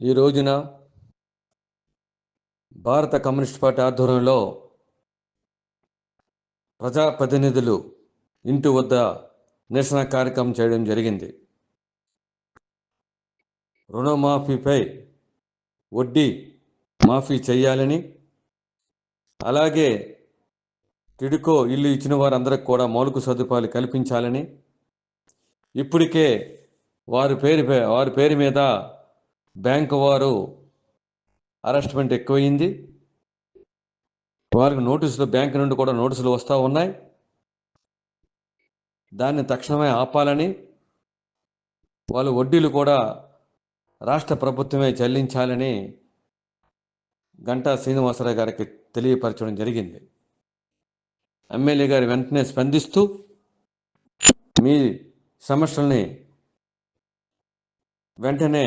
ఈ రోజున భారత కమ్యూనిస్ట్ పార్టీ ఆధ్వర్యంలో ప్రజాప్రతినిధులు ఇంటి వద్ద నిరసన కార్యక్రమం చేయడం జరిగింది. రుణమాఫీపై వడ్డీ మాఫీ చేయాలని అలాగే టిడుకో ఇల్లు ఇచ్చిన వారందరికి కూడా మౌలిక సదుపాయాలు కల్పించాలని ఇప్పటికే వారి పేరు వారి పేరు మీద బ్యాంకు వారు అరెస్ట్మెంట్ ఎక్కువైంది. వారికి నోటీసులు బ్యాంకు నుండి కూడా నోటీసులు వస్తూ ఉన్నాయి. దాన్ని తక్షణమే ఆపాలని వాళ్ళు వడ్డీలు కూడా రాష్ట్ర ప్రభుత్వమే చెల్లించాలని గంటా శ్రీనివాసరావు గారికి తెలియపరచడం జరిగింది. ఎమ్మెల్యే గారు వెంటనే స్పందిస్తూ మీ సమస్యల్ని వెంటనే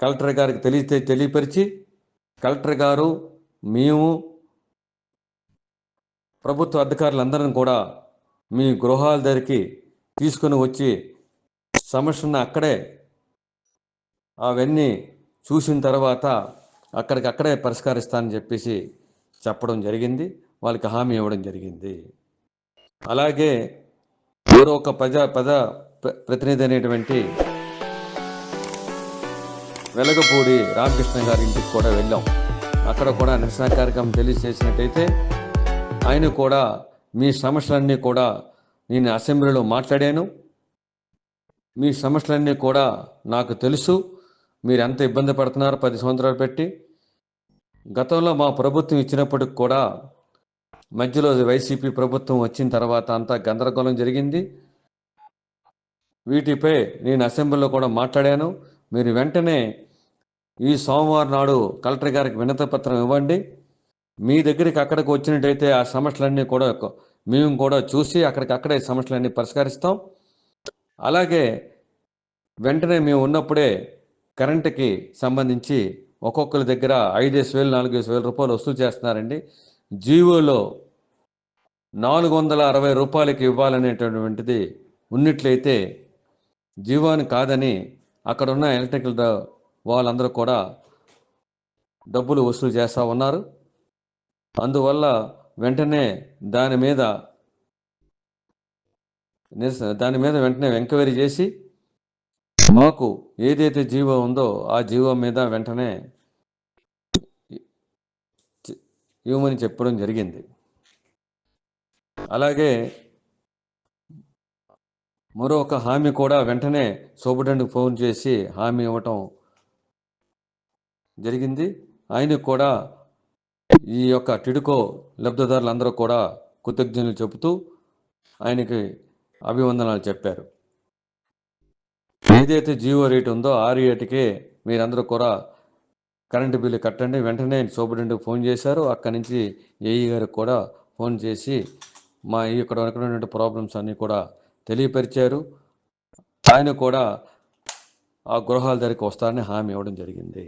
కలెక్టర్ గారికి తెలియతే తెలియపరిచి కలెక్టర్ గారు మేము ప్రభుత్వ అధికారులందరం కూడా మీ గృహాల దగ్గరికి తీసుకొని వచ్చి సమస్యను అక్కడే అవన్నీ చూసిన తర్వాత అక్కడికి అక్కడే పరిష్కరిస్తానని చెప్పేసి చెప్పడం జరిగింది. వాళ్ళకి హామీ ఇవ్వడం జరిగింది. అలాగే ఎవరో ఒక ప్రజా ప్రజా ప్ర- ప్రతినిధి అనేటువంటి వెలగపూడి రామకృష్ణ గారి ఇంటికి కూడా వెళ్ళాం. అక్కడ కూడా నిరసన కార్యక్రమం తెలియజేసినట్టయితే ఆయన కూడా మీ సమస్యలన్నీ కూడా నేను అసెంబ్లీలో మాట్లాడాను. మీ సమస్యలన్నీ కూడా నాకు తెలుసు. మీరు ఎంత ఇబ్బంది పడుతున్నారు పది సంవత్సరాలు పెట్టి. గతంలో మా ప్రభుత్వం ఇచ్చినప్పటికి కూడా మధ్యలో వైసీపీ ప్రభుత్వం వచ్చిన తర్వాత అంతా గందరగోళం జరిగింది. వీటిపై నేను అసెంబ్లీలో కూడా మాట్లాడాను. మీరు వెంటనే ఈ సోమవారం నాడు కలెక్టర్ గారికి వినతి పత్రం ఇవ్వండి. మీ దగ్గరికి అక్కడికి వచ్చినట్టయితే ఆ సమస్యలన్నీ కూడా మేము కూడా చూసి అక్కడికి అక్కడే సమస్యలన్నీ పరిష్కరిస్తాం. అలాగే వెంటనే మేము ఉన్నప్పుడే కరెంటుకి సంబంధించి ఒక్కొక్కరి దగ్గర ఐదేసి వేలు నాలుగేసి వేల రూపాయలు వసూలు చేస్తున్నారండి. జీవోలో నాలుగు వందల అరవై రూపాయలకి ఇవ్వాలనేటటువంటిది ఉన్నట్లయితే జీవోని కాదని అక్కడ ఉన్న ఎలక్ట్రికల్ వాళ్ళందరూ కూడా డబ్బులు వసూలు చేస్తూ ఉన్నారు. అందువల్ల వెంటనే దాని మీద దాని మీద వెంటనే ఎంక్వైరీ చేసి మాకు ఏదైతే జీవో ఉందో ఆ జీవో మీద వెంటనే ఇవ్వమని చెప్పడం జరిగింది. అలాగే మరొక హామీ కూడా వెంటనే సూపరింటెండెంట్కి ఫోన్ చేసి హామీ ఇవ్వటం జరిగింది. ఆయనకు కూడా ఈ యొక్క టిడుకో లబ్ధిదారులందరూ కూడా కృతజ్ఞతలు చెబుతూ ఆయనకి అభివందనాలు చెప్పారు. ఏదైతే జియో రేట్ ఉందో ఆ రేటుకే మీరందరూ కూడా కరెంటు బిల్లు కట్టండి. వెంటనే సూపరింటెండెంట్కి ఫోన్ చేశారు. అక్కడి నుంచి ఏఈ గారికి కూడా ఫోన్ చేసి మా ఇక్కడ ఉన్నటువంటి ప్రాబ్లమ్స్ అన్నీ కూడా తెలియపరిచారు. ఆయన కూడా ఆ గృహాల దగ్గరికి వస్తారని హామీ ఇవ్వడం జరిగింది.